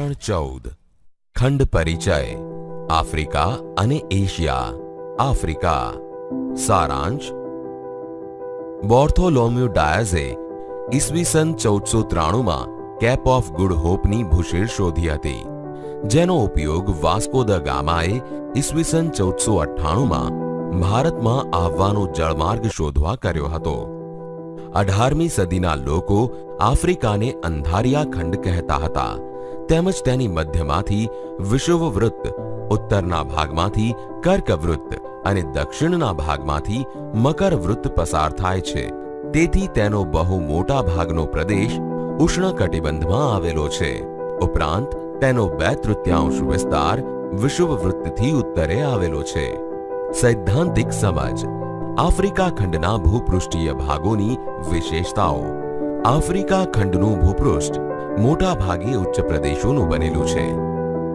પ્રકરણ ચૌદ, ખંડ પરિચય, આફ્રિકા અને એશિયા, આફ્રિકા. સારાંશ બોર્થોલોમ્યુ ડાયઝે ઈસવીસન ચૌદસો ત્રાણુંમાં કેપ ઓફ ગુડ હોપની ભૂશીર શોધી હતી, જેનો ઉપયોગ વાસ્કો દ ગામાએ ઈસવીસન ચૌદસો અઠ્ઠાણુંમાં ભારતમાં આવવાનો જળમાર્ગ શોધવા કર્યો હતો. અઢારમી સદીના લોકો આફ્રિકાને અંધારિયા ખંડ કહેતા હતા તેમજ તેની મધ્યમાંથી વિષુવવૃત્ત, ઉત્તરના ભાગમાંથી કર્કવૃત્ત અને દક્ષિણના ભાગમાંથી મકરવૃત્ત પસાર થાય છે. તેથી તેનો બહુ મોટા ભાગનો પ્રદેશ ઉષ્ણકટિબંધમાં આવેલો છે. ઉપરાંત, તેનો બે તૃતીયાંશ વિસ્તાર વિષુવવૃત્તથી ઉત્તરે આવેલો છે. સૈદ્ધાંતિક સમજ. આફ્રિકા ખંડના ભૂપૃષ્ઠીય ભાગોની વિશેષતાઓ. આફ્રિકા ખંડનું ભૂપૃષ્ઠ મોટા ભાગે ઉચ્ચ પ્રદેશોનું બનેલું છે.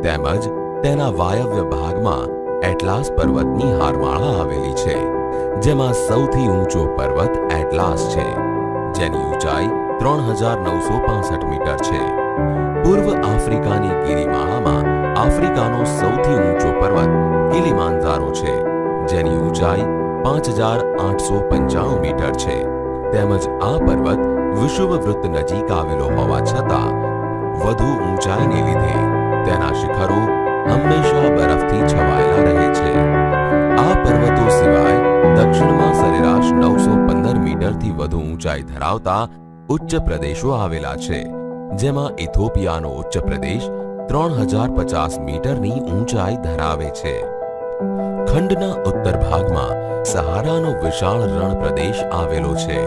તેમજ તેના વાયવ્ય ભાગમાં એટલાસ પર્વતની હારમાળા આવેલી છે, જેમાં સૌથી ઊંચો પર્વત એટલાસ છે, જેની ઊંચાઈ ત્રણ હજાર નવસો પાસઠ મીટર છે. પૂર્વ આફ્રિકાની ગિરિમાળામાં આફ્રિકાનો સૌથી ઊંચો પર્વત કિલીમાંજારો છે, જેની ઊંચાઈ પાંચ હજાર આઠસો પંચાણું મીટર છે. તેમજ આ પર્વત વિષુવવૃત્ત નજીક આવેલો હોવા છતાં વધુ ઊંચાઈને લીધે તેના શિખરો હંમેશા બરફથી છવાયેલા રહે છે. આ પર્વતો સિવાય દક્ષિણમાં સરેરાશ નવસો પંદર મીટરથી વધુ ઊંચાઈ ધરાવતા ઉચ્ચ પ્રદેશો આવેલા છે, જેમાં ઇથોપિયાનો ઉચ્ચ પ્રદેશ ત્રણ હજાર પચાસ મીટરની ઊંચાઈ ધરાવે છે. ખંડના ઉત્તર ભાગમાં સહારાનો વિશાળ રણ પ્રદેશ આવેલો છે.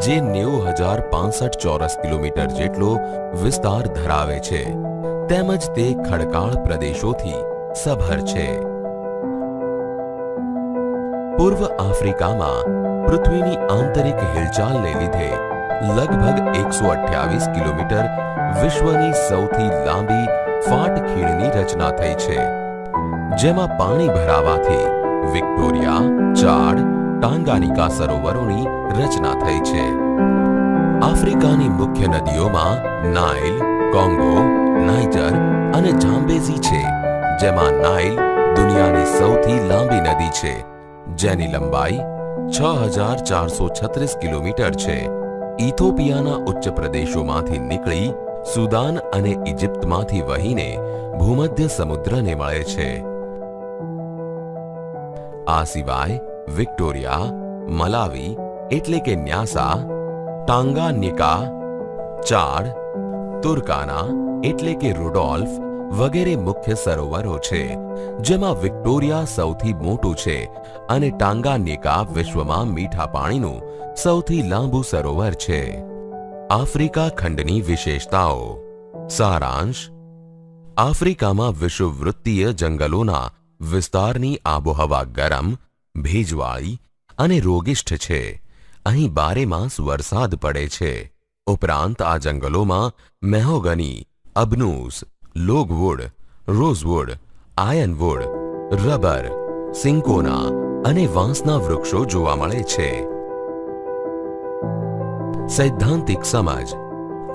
જે નેવું હજાર પાંસઠ ચોરસ કિલોમીટર જેટલો વિસ્તાર ધરાવે છે. તેમજ તે ખડકાળ પ્રદેશોથી સભર છે. પૂર્વ આફ્રિકામાં પૃથ્વીની આંતરિક હિલચાલને લીધે લગભગ એકસો અઠ્યાવીસ કિલોમીટર વિશ્વની સૌથી લાંબી ફાટ ખીણની રચના થઈ છે. જેમાં પાણી ભરાવાથી વિક્ટોરિયા, ચાડ ટાંગાનિકા સરોવરોની રચના થઈ છે. આફ્રિકાની મુખ્ય નદીઓમાં નાઇલ, કોંગો, નાઇજર અને ઝામ્બેઝી છે, જેમાં નાઇલ દુનિયાની સૌથી લાંબી નદી છે, જેની લંબાઈ છ હજાર ચારસો છત્રીસ કિલોમીટર છે. ઇથોપિયાના ઉચ્ચ પ્રદેશોમાંથી નીકળી સુદાન અને ઇજિપ્તમાંથી વહીને ભૂમધ્ય સમુદ્રને મળે છે. આ સિવાય વિક્ટોરિયા, મલાવી એટલે કે ન્યાસા ટાંગાન્યિકા ચાડ, તુર્કાના એટલે કે રુડોલ્ફ વગેરે મુખ્ય સરોવરો છે, જેમાં વિક્ટોરિયા સૌથી મોટું છે અને ટાંગાન્યિકા વિશ્વમાં મીઠા પાણીનું સૌથી લાંબુ સરોવર છે. આફ્રિકા ખંડની વિશેષતાઓ. સારાંશ, આફ્રિકામાં વિષુવવૃત્તીય જંગલોના વિસ્તારની આબોહવા ગરમ ભેજવાળી અને રોગિષ્ઠ છે. અહીં બારે માસ વરસાદ પડે છે. ઉપરાંત આ જંગલોમાં મેહોગની અબનૂસ લોગવુડ રોઝવુડ, આયનવુડ, રબર, સિંકોના અને વાંસના વૃક્ષો જોવા મળે છે. સૈદ્ધાંતિક સમજ.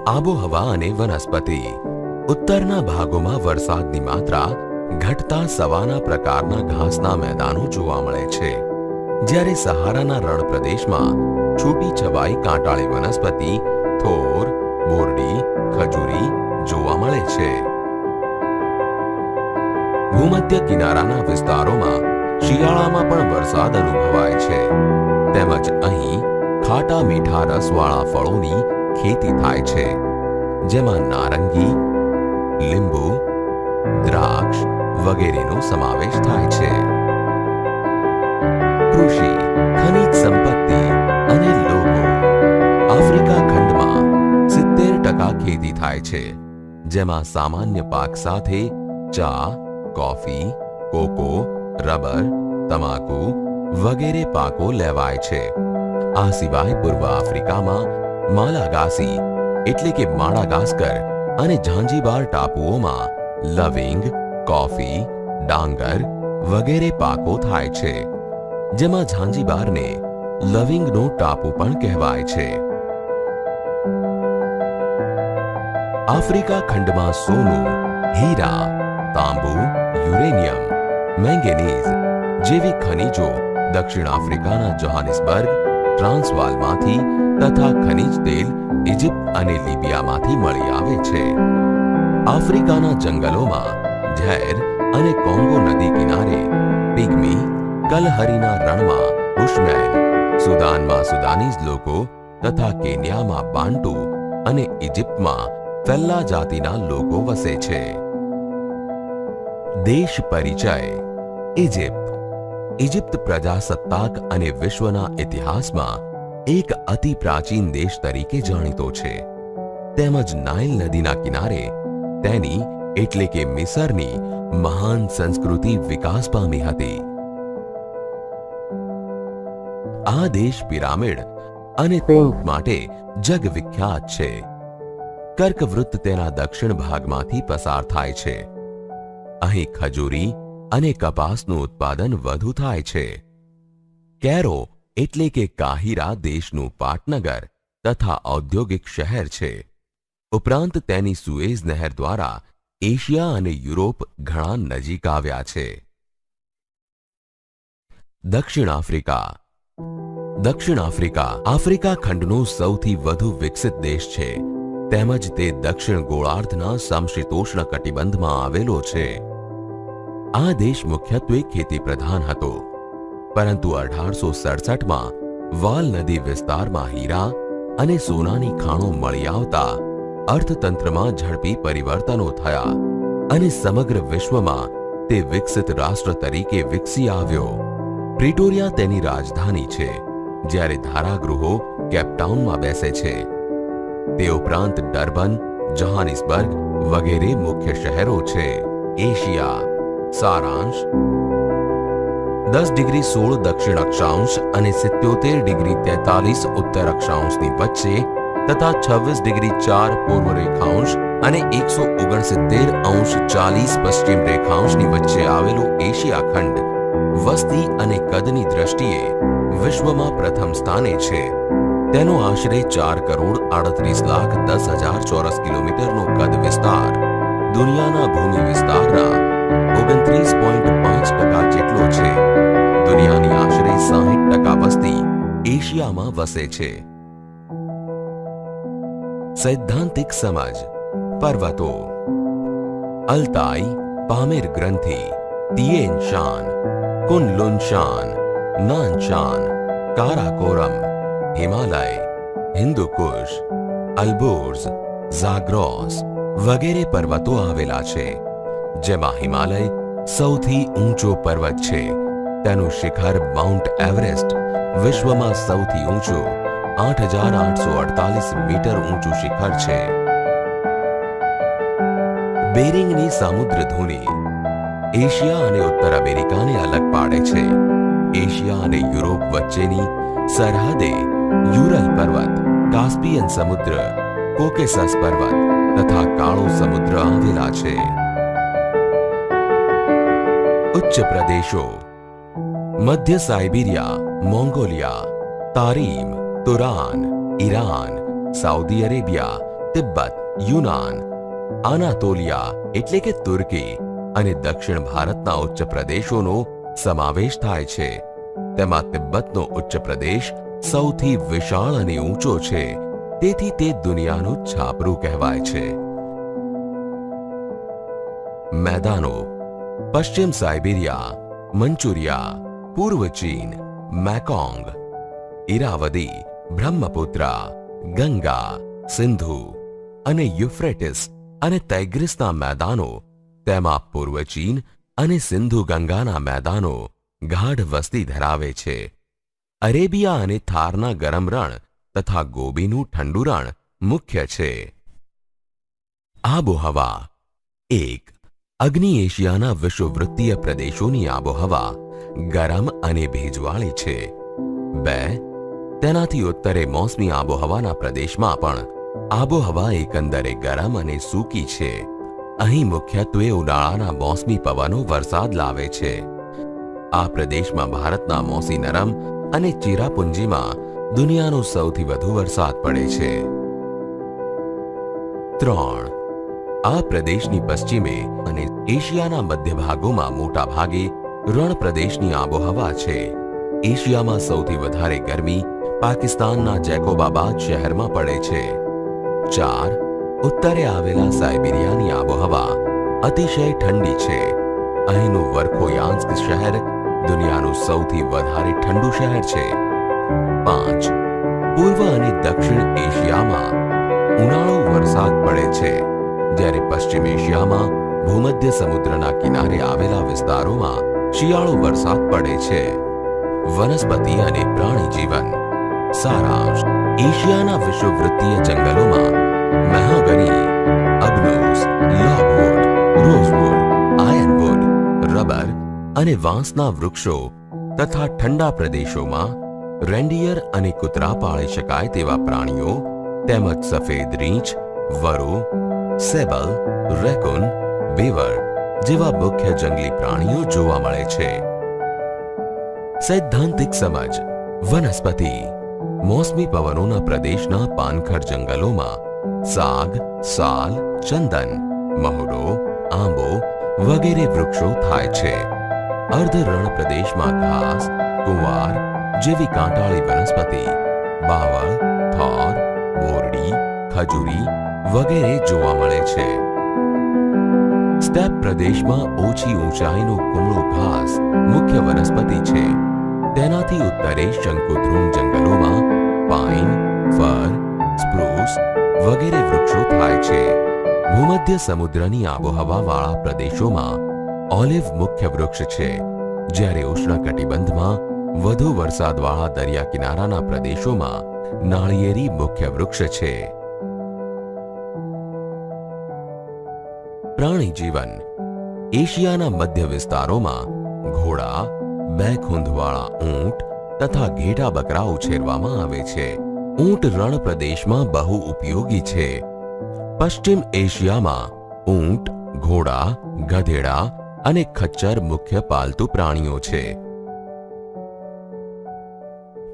આબોહવા અને વનસ્પતિ. ઉત્તરના ભાગોમાં વરસાદની માત્રા ઘટતા સવાના પ્રકારના ઘાસના મેદાનો જોવા મળે છે. જ્યારે સહારાના રણ પ્રદેશમાં છૂટી છવાઈ કાંટાળી વનસ્પતિ, થોર, બોરડી, ખજૂરી જોવા મળે છે. ભૂમધ્ય કિનારાના વિસ્તારોમાં શિયાળામાં પણ વરસાદ અનુભવાય છે. તેમજ અહીં ખાટા મીઠા રસવાળા ફળોની ખેતી થાય છે. જેમાં નારંગી, લીંબુ દ્રાક્ષ વગેરેનો સમાવેશ થાય છે. કૃષિ, ખનિજ સંપત્તિ અને લોકો આફ્રિકા ખંડમાં સિત્તેર ટકા ખેતી થાય છે, જેમાં સામાન્ય પાક સાથે ચા, કોફી, કોકો, રબર, તમાકુ વગેરે પાકો લેવાય છે. આ સિવાય પૂર્વ આફ્રિકામાં માલાગાસી એટલે કે માડાગાસ્કર અને ઝાંઝીબાર ટાપુઓમાં લવિંગ, કોફી, ડાંગર વગેરે પાકો થાય છે, જેમાં ઝાંઝીબારને લવિંગનો ટાપુ પણ કહેવાય છે. આફ્રિકા ખંડમાં સોનું, હીરા, તાંબુ, યુરેનિયમ, મેંગેનીઝ જેવી ખનિજો દક્ષિણ આફ્રિકાના જોહાનિસબર્ગ, ટ્રાન્સવાલમાંથી તથા ખનિજ તેલ ઇજિપ્ત અને લિબિયામાંથી મળી આવે છે. આફ્રિકાના જંગલોમાં ઝેર અને કોંગો નદી કિનારે પિગ્મી કલહરીના રણમાં બુશમેન સુદાનમાં સુદાનીઝ લોકો તથા કેન્યામાં બાન્ટુ અને ઇજિપ્તમાં ફેલ્લા જાતિના લોકો વસે છે. દેશ પરિચય ઇજિપ્ત ઇજિપ્ત પ્રજાસત્તાક અને વિશ્વના ઇતિહાસમાં એક અતિ પ્રાચીન દેશ તરીકે જાણીતો છે. તેમજ નાઇલ નદીના કિનારે તેની એટલે કે મિસરની મહાન સંસ્કૃતિ વિકાસ પામી હતી. આ દેશ પિરામિડ અને પેઇન્ટ માટે જગવિખ્યાત છે. કર્કવૃત્ત તેના દક્ષિણ ભાગમાંથી પસાર થાય છે. અહીં ખજૂરી અને કપાસનું ઉત્પાદન વધુ થાય છે. કેરો એટલે કે કાહિરા દેશનું પાટનગર તથા ઔદ્યોગિક શહેર છે. ઉપરાંત તેની સુએઝ નહેર દ્વારા એશિયા અને યુરોપ ઘણા નજીક આવ્યા છે. દક્ષિણ આફ્રિકા. દક્ષિણ આફ્રિકા આફ્રિકા ખંડનો સૌથી વધુ વિકસિત દેશ છે. તેમજ તે દક્ષિણ ગોળાર્ધના સમશીતોષ્ણ કટિબંધમાં આવેલો છે. આ દેશ મુખ્યત્વે ખેતી પ્રધાન હતો. પરંતુ અઢારસો સડસઠમાં વાલ નદી વિસ્તારમાં હીરા અને સોનાની ખાણો મળી આવતા અર્થતંત્રમાં ઝડપી પરિવર્તનો થયા અને સમગ્ર વિશ્વમાં તે વિકસિત રાષ્ટ્ર તરીકે વિકસી આવ્યો. પ્રિટોરિયા તેની રાજધાની છે, જ્યારે ધારાગૃહો કેપટાઉનમાં બેસે છે. તે ઉપરાંત ડર્બન, જહાનિસબર્ગ વગેરે મુખ્ય શહેરો છે. એશિયા. સારાંશ. દસ ડિગ્રી સોળ દક્ષિણ અક્ષાંશ અને સિત્યોતેર ડિગ્રી તેતાલીસ ઉત્તર અક્ષાંશની વચ્ચે તથા છવ્વીસ ડિગ્રી ચાર પૂર્વ રેખાંશ અને એકસો ઓગણસિત્તેર અંશ ચાલીસ પશ્ચિમ રેખાંશની વચ્ચે આવેલો એશિયા ખંડ. વસ્તી અને કદની દ્રષ્ટિએ વિશ્વમાં પ્રથમ સ્થાને છે. તેનો આશરે ચાર કરોડ આડત્રીસ લાખ દસ હજાર ચોરસ કિલોમીટરનો કદ વિસ્તાર દુનિયાના ભૂમિ વિસ્તારના ઓગણત્રીસ પોઈન્ટ પાંચ ટકા જેટલો છે. દુનિયાની આશરે સાહીઠ ટકા વસ્તી એશિયામાં વસે છે. સૈદ્ધાંતિક સમજ પર્વતો અલ્તાઈ પામેર ગ્રંથિ તિયેન શાન કુનલુન શાન નાન શાન કારાકોરમ હિમાલય હિન્દુ કુશ અલ્બોર્ઝ ઝાગ્રોસ વગેરે પર્વતો આવેલા છે જેમાં હિમાલય સૌથી ઊંચો પર્વત છે તેનું શિખર માઉન્ટ એવરેસ્ટ વિશ્વમાં સૌથી ઊંચું આઠ હજાર આઠસો અડતાલીસ મીટર ઊંચું શિખર છે. બેરિંગની સામુદ્ર ધુની એશિયા અને ઉત્તર અમેરિકાને અલગ પાડે છે. એશિયા અને યુરોપ વચ્ચેની સરહદે યુરલ પર્વત, કાસ્પિયન સમુદ્ર, કોકેસસ પર્વત તથા કાળો સમુદ્ર આવેલા છે. ઉચ્ચ પ્રદેશો, મધ્ય Siberia, Mongolia, Tarim Turan Iran, Saudi Arabia, Tibet, Yunnan, Anatolia એટલે કે તુર્કી અને દક્ષિણ ભારતના ઉચ્ચ પ્રદેશોનો સમાવેશ થાય છે. તેમાં તિબ્બતનો ઉચ્ચ પ્રદેશ સૌથી વિશાળ અને ઊંચો છે. તેથી તે દુનિયાનું છાપરું કહેવાય છે. મેદાનો, પશ્ચિમ સાઇબિરિયા, મંચુરિયા, પૂર્વ ચીન, મેકોંગ ઈરાવદી બ્રહ્મપુત્રા, ગંગા, સિંધુ અને યુફ્રેટિસ અને તૈગ્રિસના મેદાનો, તેમાં પૂર્વ ચીન અને સિંધુ ગંગાના મેદાનો ગાઢ વસ્તી ધરાવે છે. અરેબિયા અને થારના ગરમ રણ તથા ગોબીનું ઠંડુ રણ મુખ્ય છે. આબોહવા. એક, અગ્નિ એશિયાના વિશ્વવૃત્તીય પ્રદેશોની આબોહવા ગરમ અને ભેજવાળી છે. બે તેનાથી ઉત્તરે મોસમી આબોહવાના પ્રદેશમાં પણ આબોહવા એકંદરે ગરમ અને સૂકી છે. અહીં મુખ્યત્વે ઉનાળાના મોસમી પવનો વરસાદ લાવે છે. આ પ્રદેશમાં ભારતના મોસી નરમ અને ચિરાપુંજીમાં દુનિયાનો સૌથી વધુ વરસાદ પડે છે. ત્રણ. આ પ્રદેશની પશ્ચિમે અને એશિયાના મધ્ય ભાગોમાં મોટા ભાગે રણ પ્રદેશની આબોહવા છે. એશિયામાં સૌથી વધારે ગરમી પાકિસ્તાનના જેકોબાબાદ શહેરમાં પડે છે. ચાર, ઉત્તરે આવેલા સાયબિરિયાની આબોહવા અતિશય ઠંડી છે. અહીંનું વર્ખોયાન્સ્ક શહેર દુનિયાનું સૌથી વધારે ઠંડુ શહેર છે. પાંચ, પૂર્વ અને દક્ષિણ એશિયામાં ઉનાળો વરસાદ પડે છે, જ્યારે પશ્ચિમ એશિયામાં ભૂમધ્ય સમુદ્રના કિનારે આવેલા વિસ્તારોમાં શિયાળો વરસાદ પડે છે. વનસ્પતિ અને પ્રાણી જીવન સારાંશ એશિયાના વિશ્વવૃત્તીય જંગલોમાં મહાગની અબનોસ લોગવુડ રોઝવુડ આયર્નવુડ રબર અને વાંસના વૃક્ષો તથા ઠંડા પ્રદેશોમાં રેન્ડિયર અને કૂતરા પાળી શકાય તેવા પ્રાણીઓ તેમજ સફેદ રીંછ, વરુ, સેબલ, રેકુન બેવર જેવા મુખ્ય જંગલી પ્રાણીઓ જોવા મળે છે. સૈદ્ધાંતિક સમજ વનસ્પતિ મોસમી પવનોના પ્રદેશના પાનખર જંગલોમાં સાગ, સાલ, ચંદન, મહુડો, આંબો વગેરે વૃક્ષો થાય છે. અર્ધ રણ પ્રદેશમાં ઘાસ કુંવાર જેવી કાંટાળી વનસ્પતિ, બાવળ, થોર, બોરડી, ખજૂરી વગેરે જોવા મળે છે. સ્ટેપ પ્રદેશમાં ઓછી ઊંચાઈનું કુમળું ઘાસ મુખ્ય વનસ્પતિ છે. તેનાથી ઉત્તરે શંકુદ્રુમ જંગલોમાં પાઇન, ફર, સ્પ્રૂસ વગેરે વૃક્ષો થાય છે. ભૂમધ્ય સમુદ્રની આબોહવા વાળા પ્રદેશોમાં ઓલિવ મુખ્ય વૃક્ષ છે. જ્યારે ઉષ્ણકટિબંધમાં વધુ વરસાદવાળા દરિયા કિનારાના પ્રદેશોમાં નાળિયેરી મુખ્ય વૃક્ષ છે. પ્રાણી જીવન એશિયાના મધ્ય વિસ્તારોમાં ઘોડા બે ખૂંધવાળા ઊંટ તથા ઘેટા બકરા ઉછેરવામાં આવે છે. ઊંટ રણ પ્રદેશમાં બહુ ઉપયોગી છે. પશ્ચિમ એશિયામાં ઊંટ, ઘોડા, ગધેડા અને ખચ્ચર મુખ્ય પાલતુ પ્રાણીઓ છે.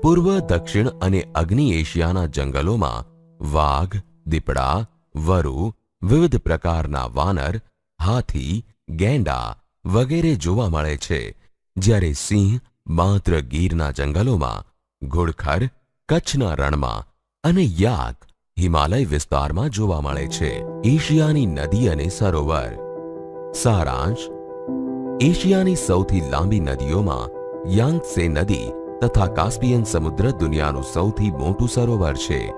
પૂર્વ, દક્ષિણ અને અગ્નિ એશિયાના જંગલોમાં વાઘ, દીપડા, વરુ, વિવિધ પ્રકારના વાનર, હાથી, ગેંડા વગેરે જોવા મળે છે. જ્યારે સિંહ માત્ર ગીરના જંગલોમાં, ઘોડખર, કચ્છના રણમાં અને યાક હિમાલય વિસ્તારમાં જોવા મળે છે. એશિયાની નદી અને સરોવર. સારાંશ, એશિયાની સૌથી લાંબી નદીઓમાં યાંગસે નદી તથા કાસ્પિયન સમુદ્ર દુનિયાનું સૌથી મોટું સરોવર છે.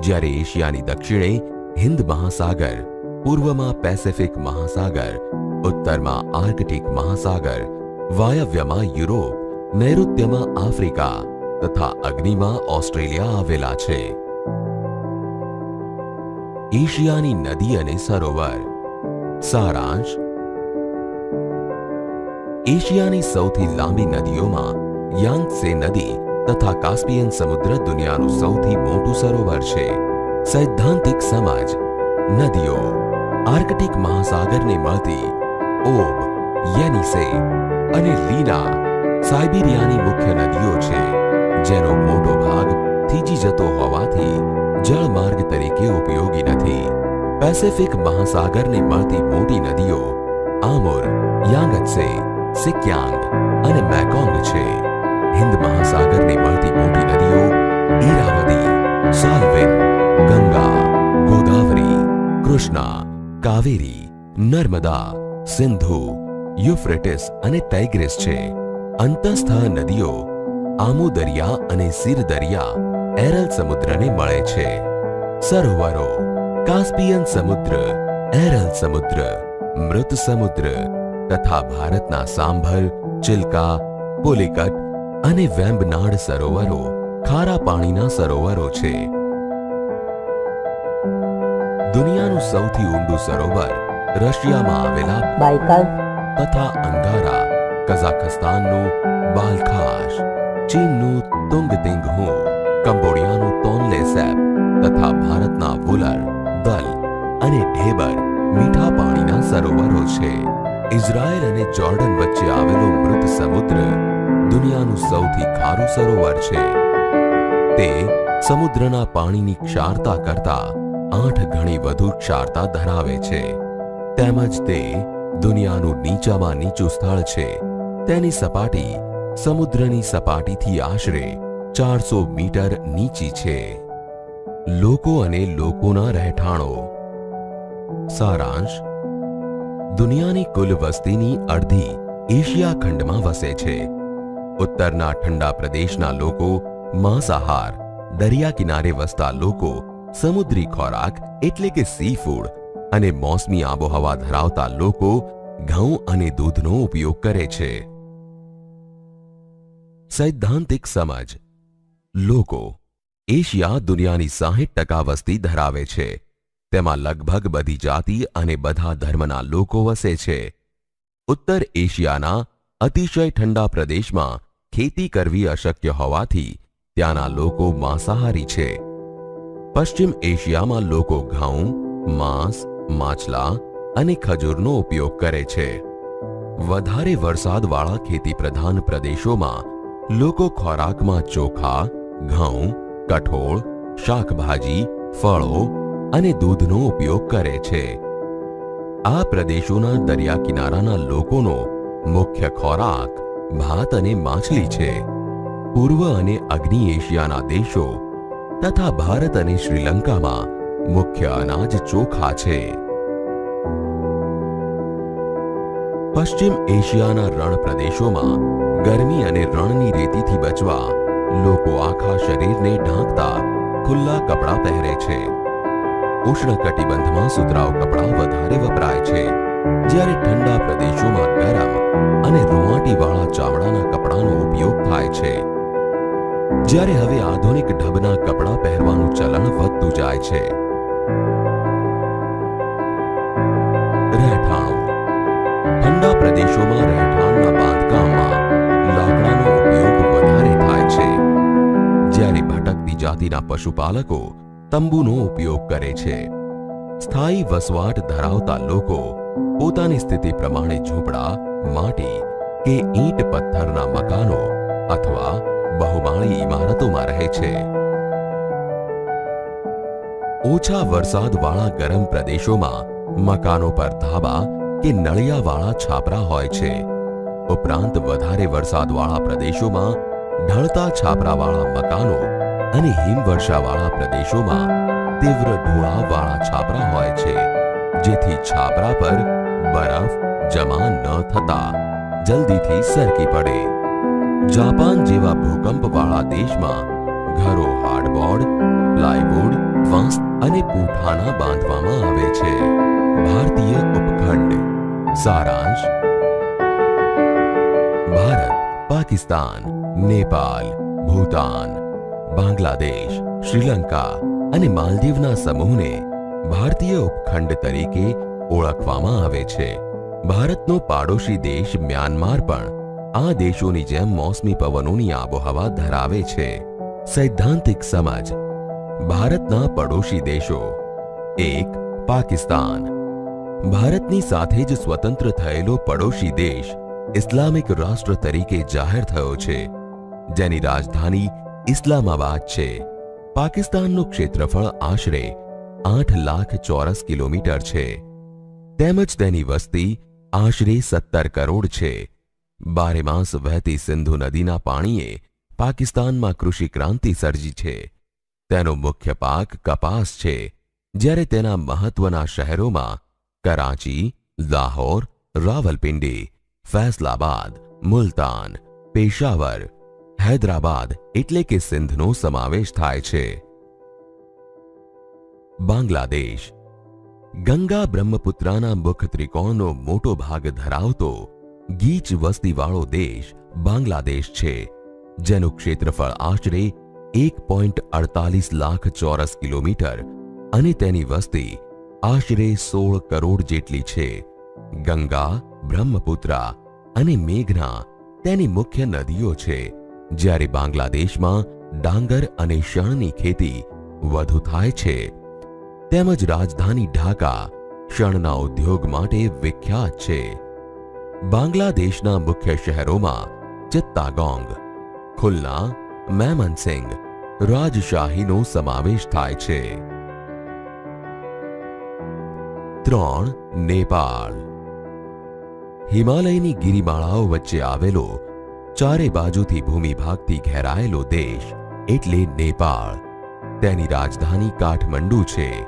જ્યારે એશિયાની દક્ષિણે હિન્દ મહાસાગર, પૂર્વમાં પેસિફિક મહાસાગર, ઉત્તરમાં આર્કટિક મહાસાગર વાયવ્યમાં યુરોપ, નૈઋત્યમાં આફ્રિકા તથા અગ્નિમાં ઓસ્ટ્રેલિયા આવેલા છે. એશિયાની નદી અને સરોવર. સારાંશ. એશિયાની સૌથી લાંબી નદીઓમાં યાંગસે નદી તથા કાસ્પિયન સમુદ્ર દુનિયાનું સૌથી મોટું સરોવર છે. સૈદ્ધાંતિક સમાજ. નદીઓ આર્કટિક મહાસાગરને મળતી ઓબ યેનિસે અને લીના સાયબિરિયાની મુખ્ય નદીઓ છે, જેનો મોટો ભાગ થીજી જતો હોવાથી જળમાર્ગ તરીકે ઉપયોગી નથી. પેસિફિક મહાસાગરને મળતી મોટી નદીઓ આમુર, યાંગત્સે, સિક્યાંગ અને મેકોંગ છે. હિન્દ મહાસાગરને મળતી મોટી નદીઓ ઈરાવદી સાલ્વિન, ગંગા, ગોદાવરી, કૃષ્ણા, કાવેરી, નર્મદા, સિંધુ યુફ્રેટિસ અને ટાઇગ્રીસ છે. અંતસ્થ નદીઓ આમુ દરિયા અને સીર દરિયા એરલ સમુદ્રને મળે છે. સરોવરો, કાસ્પિયન સમુદ્ર, એરલ સમુદ્ર, મૃત સમુદ્ર તથા ભારતના સાંભર, ચિલ્કા, પુલિકટ અને વેમ્બનાડ સરોવરો ખારા પાણીના સરોવરો છે. દુનિયાનું સૌથી ઊંડું સરોવર રશિયામાં આવેલા બાયકાલ તથા અંગારા કઝાખસ્તાનનું બાલખાશ ચીનનું તુંગતિંગહુ કંબોડિયાનું તોનલે સેપ તથા ભારતના વુલર દલ અને ઢેબર મીઠા પાણીના સરોવરો છે ઇઝરાયલ અને જોર્ડન વચ્ચે આવેલો મૃત સમુદ્ર દુનિયાનું સૌથી ખારું સરોવર છે તે સમુદ્રના પાણીની ક્ષારતા કરતા આઠ ગણી વધુ ક્ષારતા ધરાવે છે તેમજ તે દુનિયાનું નીચામાં નીચું સ્થળ છે. તેની સપાટી સમુદ્રની સપાટીથી આશરે ચારસો મીટર નીચી છે. લોકો અને લોકોના રહેઠાણો. સારાંશ, દુનિયાની કુલ વસ્તીની અડધી એશિયા ખંડમાં વસે છે. ઉત્તરના ઠંડા પ્રદેશના લોકો માંસાહાર, દરિયા કિનારે વસતા લોકો સમુદ્રી ખોરાક એટલે કે સી ફૂડ અને મોસમી આબોહવા ધરાવતા લોકો ઘઉં અને દૂધનો ઉપયોગ કરે છે. સૈદ્ધાંતિક સમજ. લોકો એશિયા દુનિયાની સાહીઠ ટકા વસ્તી ધરાવે છે. તેમાં લગભગ બધી જાતિ અને બધા ધર્મના લોકો વસે છે. ઉત્તર એશિયાના અતિશય ઠંડા પ્રદેશમાં ખેતી કરવી અશક્ય હોવાથી ત્યાંના લોકો માંસાહારી છે. પશ્ચિમ એશિયામાં લોકો ઘઉં, માંસ માછલા અને ખજૂરનો ઉપયોગ કરે છે. વધારે વરસાદવાળા ખેતી પ્રધાન પ્રદેશોમાં લોકો ખોરાકમાં ચોખા, ઘઉં, કઠોળ, શાકભાજી, ફળો અને દૂધનો ઉપયોગ કરે છે. આ પ્રદેશોના દરિયા કિનારાના લોકોનો મુખ્ય ખોરાક ભાત અને માછલી છે. પૂર્વ અને અગ્નિ એશિયાના દેશો તથા ભારત અને શ્રીલંકામાં મુખ્ય અનાજ ચોખા છે. પશ્ચિમ એશિયાના રણ પ્રદેશોમાં ગરમી અને રણની રેતીથી બચવા લોકો આખા શરીરને ઢાંકતા ખુલ્લા કપડાં પહેરે છે. ઉષ્ણકટિબંધમાં સુતરાઉ કપડાં વધારે વપરાય છે. જ્યારે ઠંડા પ્રદેશોમાં ગરમ અને રૂંવાટીવાળા ચામડાના કપડાનો ઉપયોગ થાય છે. જ્યારે હવે આધુનિક ઢબના કપડાં પહેરવાનું ચલણ વધતું જાય છે. જાતિના પશુપાલકો તંબુનો ઉપયોગ કરે છે. સ્થાયી વસવાટ ધરાવતા લોકો પોતાની સ્થિતિ પ્રમાણે ઝૂંપડા, માટી કે ઈંટ પથ્થરના મકાનો અથવા બહુમાળી ઇમારતોમાં રહે છે. ઓછા વરસાદવાળા ગરમ પ્રદેશોમાં મકાનો પર ધાબા કે નળિયાવાળા છાપરા હોય છે. ઉપરાંત વધારે વરસાદવાળા પ્રદેશોમાં ઢળતા છાપરાવાળા મકાનો અને હિમવર્ષાવાળા પ્રદેશોમાં તીવ્ર ઢોળાવવાળા છાપરા હોય છે, જેથી છાપરા પર બરફ જમા ન થતા જલ્દીથી સરકી પડે. જાપાન જેવા ભૂકંપવાળા દેશમાં ઘરો હાર્ડબોર્ડ, પ્લાયવુડ, વાંસ અને પૂઠાના બાંધવામાં આવે છે. ભારતીય ઉપખંડ. સારાંશ. ભારત, પાકિસ્તાન નેપાલ ભૂતાન. બાંગ્લાદેશ, શ્રીલંકા અને માલદીવના સમૂહને ભારતીય ઉપખંડ તરીકે ઓળખવામાં આવે છે. ભારતનો પાડોશી દેશ મ્યાનમાર પણ આ દેશોની જેમ મોસમી પવનોની આબોહવા ધરાવે છે. સૈદ્ધાંતિક સમજ. ભારતના પડોશી દેશો. એક, પાકિસ્તાન. ભારતની સાથે જ સ્વતંત્ર થયેલો પડોશી દેશ ઇસ્લામિક રાષ્ટ્ર તરીકે જાહેર થયો છે, જેની રાજધાની ઇસ્લામાબાદ છે. પાકિસ્તાનનું ક્ષેત્રફળ આશરે આઠ લાખ ચોરસ કિલોમીટર છે. તેમજ તેની વસ્તી આશરે સત્તર કરોડ છે. બારેમાસ વહેતી સિંધુ નદીના પાણીએ પાકિસ્તાનમાં કૃષિ ક્રાંતિ સર્જી છે. તેનો મુખ્ય પાક કપાસ છે. જ્યારે તેના મહત્વના શહેરોમાં કરાચી, લાહોર, રાવલપિંડી ફૈસલાબાદ મુલતાન, પેશાવર હૈદરાબાદ એટલે કે સિંધનો સમાવેશ થાય છે. બાંગ્લાદેશ. ગંગા બ્રહ્મપુત્રાના મુખ ત્રિકોણનો મોટો ભાગ ધરાવતો ગીચ વસ્તીવાળો દેશ બાંગ્લાદેશ છે, જેનું ક્ષેત્રફળ આશરે એક પોઈન્ટ અડતાલીસ લાખ ચોરસ કિલોમીટર અને તેની વસ્તી આશરે સોળ કરોડ જેટલી છે. ગંગા, બ્રહ્મપુત્રા અને મેઘના તેની મુખ્ય નદીઓ છે. જ્યારે બાંગ્લાદેશમાં ડાંગર અને શણની ખેતી વધુ થાય છે, તેમજ રાજધાની ઢાકા શણના ઉદ્યોગ માટે વિખ્યાત છે. બાંગ્લાદેશના મુખ્ય શહેરોમાં ચિત્તાગોંગ ખુલના મેમનસિંગ, રાજશાહીનો સમાવેશ થાય છે. ત્રણ, નેપાળ. હિમાલયની ગિરિમાળાઓ વચ્ચે આવેલો ચારે બાજુથી ભૂમિભાગથી ઘેરાયેલો દેશ, એટલે નેપાળ. તેની રાજધાની કાઠમંડુ છે.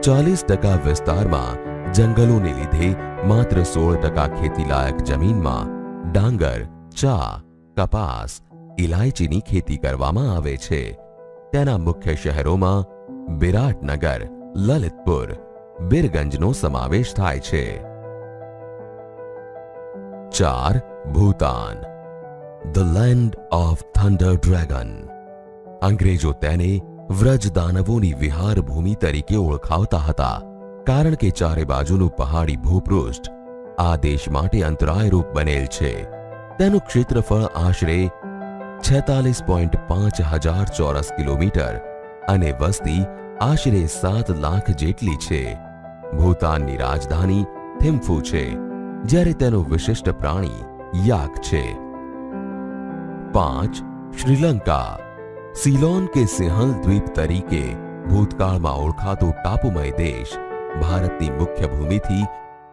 ચાલીસ ટકા વિસ્તારમાં જંગલોને લીધે માત્ર સોળ ટકા ખેતીલાયક જમીનમાં ડાંગર, ચા, કપાસ ઇલાયચીની ખેતી કરવામાં આવે છે. તેના મુખ્ય શહેરોમાં બિરાટનગર, લલિતપુર, બિરગંજનો સમાવેશ થાય છે. ચાર, Bhutan. The land of thunder dragon અંગ્રેજો તેને વ્રજ દાનવોની વિહાર ભૂમિ તરીકે ઓળખાવતા હતા, કારણ કે ચારે બાજુનું પહાડી ભૂપૃષ્ઠ આ દેશ માટે અંતરાયરૂપ બનેલ છે. તેનું ક્ષેત્રફળ આશરે છેતાલીસ પોઈન્ટ પાંચ હજાર ચોરસ કિલોમીટર અને વસ્તી આશરે સાત લાખ જેટલી છે. ભૂતાનની રાજધાની થિમ્ફુ છે, જ્યારે તેનું વિશિષ્ટ પ્રાણી યાક છે. પાંચ શ્રીલંકા. સિલોન કે સિંહલ દ્વીપ તરીકે ભૂતકાળમાં ઓળખાતો ટાપુમય દેશ ભારતની મુખ્ય ભૂમિથી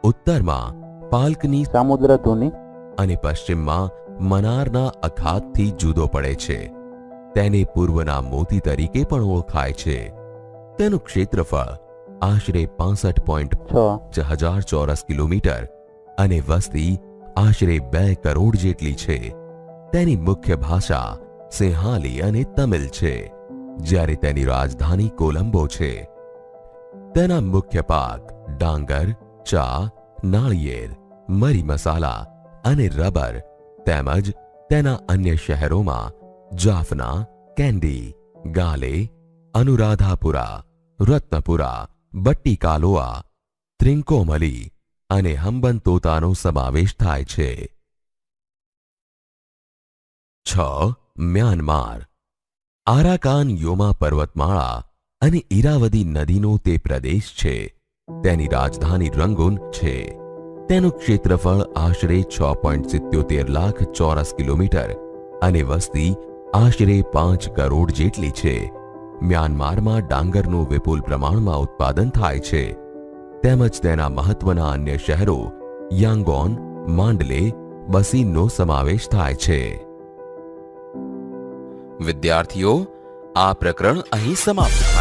ઉત્તરમાં પાલ્કની સામુદ્ર ધુની અને પશ્ચિમમાં મનારના અખાતથી જુદો પડે છે. તેને પૂર્વના મોતી તરીકે પણ ઓળખાય છે. તેનું ક્ષેત્રફળ આશરે પાસઠ પોઈન્ટ છ. હજાર ચોરસ કિલોમીટર અને વસ્તી આશરે બે કરોડ જેટલી છે. તેની મુખ્ય ભાષા સિંહાલી અને તમિલ છે, જ્યારે તેની રાજધાની કોલંબો છે. તેના મુખ્ય પાક ડાંગર, ચા, નાળિયેર, મરી મસાલા અને રબર તેમજ તેના અન્ય શહેરોમાં જાફના, કેન્ડી, ગાલે, અનુરાધાપુરા, રત્નપુરા, બટ્ટીકાલોઆ, ત્રિંકોમલી અને હંબનતોતાનો સમાવેશ થાય છે. છ, મ્યાનમાર. આરાકાન યોમા પર્વતમાળા અને ઈરાવદી નદીનો તે પ્રદેશ છે. તેની રાજધાની રંગૂન છે. તેનું ક્ષેત્રફળ આશરે છ પોઈન્ટ સિત્યોતેર લાખ ચોરસ કિલોમીટર અને વસ્તી આશરે પાંચ કરોડ જેટલી છે. મ્યાનમારમાં ડાંગરનું વિપુલ પ્રમાણમાં ઉત્પાદન થાય છે. તેમજ તેના મહત્વના અન્ય શહેરો યાંગોન, માંડલે, બસીનનો સમાવેશ થાય છે. વિદ્યાર્થીઓ આ પ્રકરણ અહીં સમાપ્ત થાય.